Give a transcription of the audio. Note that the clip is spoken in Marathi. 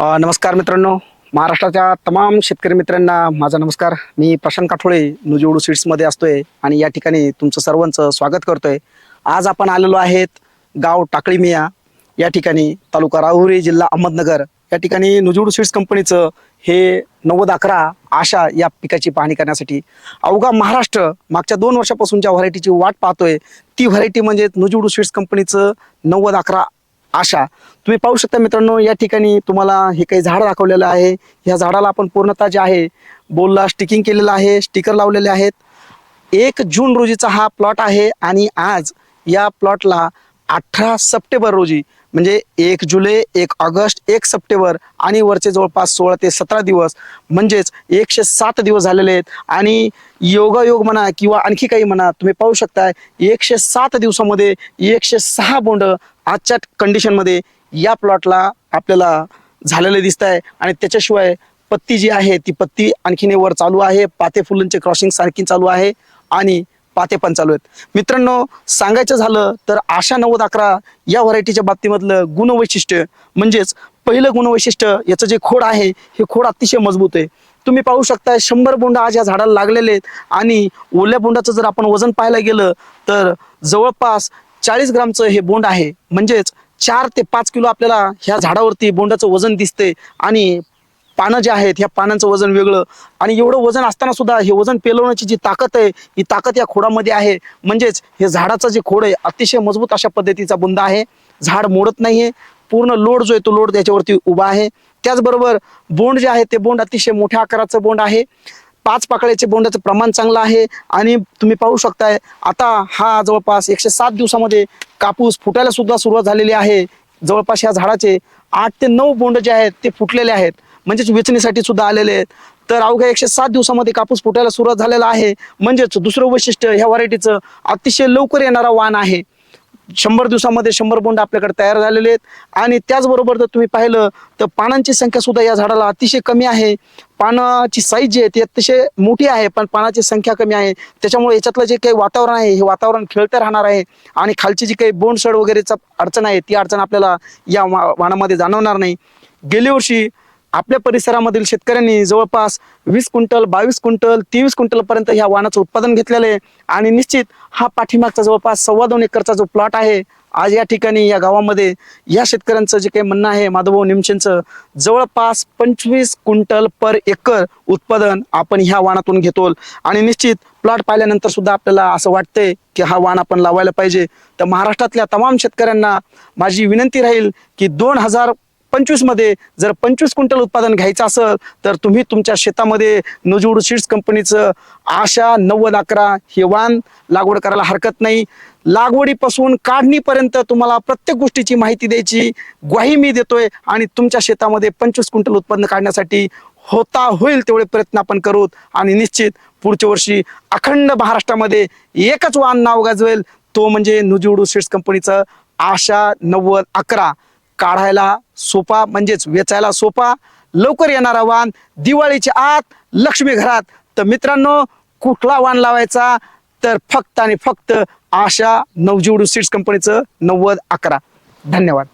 नमस्कार मित्रांनो. महाराष्ट्राच्या तमाम शेतकरी मित्रांना माझा नमस्कार. मी प्रशांत काठोळे नुजोडू सीट्समध्ये असतोय आणि या ठिकाणी तुमचं सर्वांचं स्वागत करतोय. आज आपण आलेलो आहेत गाव टाकळी मिया या ठिकाणी तालुका राहुरी जिल्हा अहमदनगर. या ठिकाणी नुजोडू सीड्स कंपनीचं हे नव्वद अकरा आशा या पिकाची पाहणी करण्यासाठी अवघा महाराष्ट्र मागच्या दोन वर्षापासून ज्या व्हरायटीची वाट पाहतोय. ती व्हरायटी म्हणजे नुजोडू सीड्स कंपनीचं नव्वद अकरा आशा. तुम्ही पाहू शकता मित्रांनो या ठिकाणी तुम्हाला हे काही झाड दाखवलेलं आहे. ह्या झाडाला आपण पूर्णतः जे आहे बोलला स्टिकिंग केलेलं आहे स्टिकर लावलेले आहेत. एक जून रोजीचा हा प्लॉट आहे आणि आज या प्लॉटला अठरा सप्टेंबर रोजी म्हणजे एक जुलै एक ऑगस्ट एक सप्टेंबर आणि वरचे जवळपास सोळा ते सतरा दिवस म्हणजेच एकशे सात दिवस झालेले आहेत. आणि योगायोग म्हणा किंवा आणखी काही म्हणा तुम्ही पाहू शकताय एकशे सात दिवसामध्ये एकशे सहा बोंड आजच्या कंडिशनमध्ये या प्लॉटला आपल्याला झालेले दिसत आहे आणि त्याच्याशिवाय पत्ती जी आहे ती पत्ती आणखीने वर चालू आहे. पाते फुलांचे क्रॉसिंग सारखी चालू आहे. आणि पाते पण चालू आहेत. मित्रांनो सांगायचं झालं तर आशा नव्वद अकरा या व्हरायटीच्या बाबतीमधलं गुणवैशिष्ट्य म्हणजेच पहिलं गुणवैशिष्ट्य याचं जे खोड आहे हे खोड अतिशय मजबूत आहे. तुम्ही पाहू शकता शंभर बोंड आज या झाडाला लागलेले आहेत आणि ओल्या बोंडाचं जर आपण वजन पाहायला गेलं तर जवळपास चाळीस ग्रामचं हे बोंड आहे. म्हणजेच चार ते पाच किलो आपल्याला ह्या झाडावरती बोंडाचं वजन दिसते आणि पानं जे आहेत ह्या पानांचं वजन वेगळं. आणि एवढं वजन असताना सुद्धा हे वजन पेलवण्याची जी ताकद आहे ही ताकद या खोडामध्ये आहे. म्हणजेच हे झाडाचं जे खोड आहे अतिशय मजबूत अशा पद्धतीचा बुंदा आहे. झाड मोडत नाहीये. पूर्ण लोड जो आहे तो लोड त्याच्यावरती उभा आहे. त्याचबरोबर बोंड जे आहे ते बोंड अतिशय मोठ्या आकाराचं बोंड आहे. पाच पाकळ्याचे बोंडाचं प्रमाण चांगलं आहे. आणि तुम्ही पाहू शकताय आता हा जवळपास एकशे सात दिवसामध्ये कापूस फुटायला सुद्धा सुरुवात झालेली आहे. जवळपास या झाडाचे आठ ते नऊ बोंड जे आहेत ते फुटलेले आहेत. म्हणजेच वेचणीसाठी सुद्धा आलेले आहेत. तर अवघ्या एकशे सात दिवसामध्ये कापूस फुटायला सुरुवात झालेला आहे. म्हणजेच दुसरं वैशिष्ट्य ह्या व्हरायटीचं अतिशय लवकर येणारा वाण आहे. शंभर दिवसामध्ये शंभर बोंड आपल्याकडे तयार झालेले आहेत. आणि त्याचबरोबर जर तुम्ही पाहिलं तर पानांची संख्या सुद्धा या झाडाला अतिशय कमी आहे. पानाची साईज जी आहे ती अतिशय मोठी आहे पण पानाची संख्या कमी आहे. त्याच्यामुळे याच्यातलं जे काही वातावरण आहे हे वातावरण खेळतं राहणार आहे. आणि खालची जी काही बोंडसड वगैरेचा अडचण आहे ती अडचण आपल्याला या वा- वाणामध्ये जाणवणार नाही. गेल्या वर्षी आपल्या परिसरामधील शेतकऱ्यांनी जवळपास वीस क्विंटल बावीस क्विंटल तेवीस क्विंटल पर्यंत ह्या वाणाचं उत्पादन घेतलेलं आहे. आणि निश्चित हा पाठीमागचा जवळपास सव्वा दोन एकरचा जो प्लॉट आहे आज या ठिकाणी या गावामध्ये या शेतकऱ्यांचं जे काही म्हणणं आहे माधवभाऊ निमशेंचं जवळपास पंचवीस क्विंटल पर एकर उत्पादन आपण ह्या वाणातून घेतो आणि निश्चित प्लॉट पाहिल्यानंतर सुद्धा आपल्याला असं वाटतंय की हा वाण आपण लावायला पाहिजे. तर महाराष्ट्रातल्या तमाम शेतकऱ्यांना माझी विनंती राहील की दोन हजार पंचवीसमध्ये जर पंचवीस क्विंटल उत्पादन घ्यायचं असेल तर तुम्ही तुमच्या शेतामध्ये नजूड सीड्स कंपनीचं आशा नव्वद अकरा हे वाण लागवड करायला हरकत नाही. लागवडीपासून काढणीपर्यंत तुम्हाला प्रत्येक गोष्टीची माहिती द्यायची ग्वाही मी देतोय आणि तुमच्या शेतामध्ये पंचवीस क्विंटल उत्पन्न काढण्यासाठी होता होईल तेवढे प्रयत्न आपण करू आणि निश्चित पुढच्या वर्षी अखंड महाराष्ट्रामध्ये एकच वाहन नाव गाजवेल तो म्हणजे नुजिवडू सीड्स कंपनीचं आशा नव्वद अकरा. काढायला सोपा म्हणजेच वेचायला सोपा. लवकर येणारा वाण दिवाळीच्या आत लक्ष्मी घरात. तर मित्रांनो कुठला वाण लावायचा? तर फक्त आणि फक्त आशा नवजीवडू सीड्स कंपनीचं नव्वद अकरा. धन्यवाद.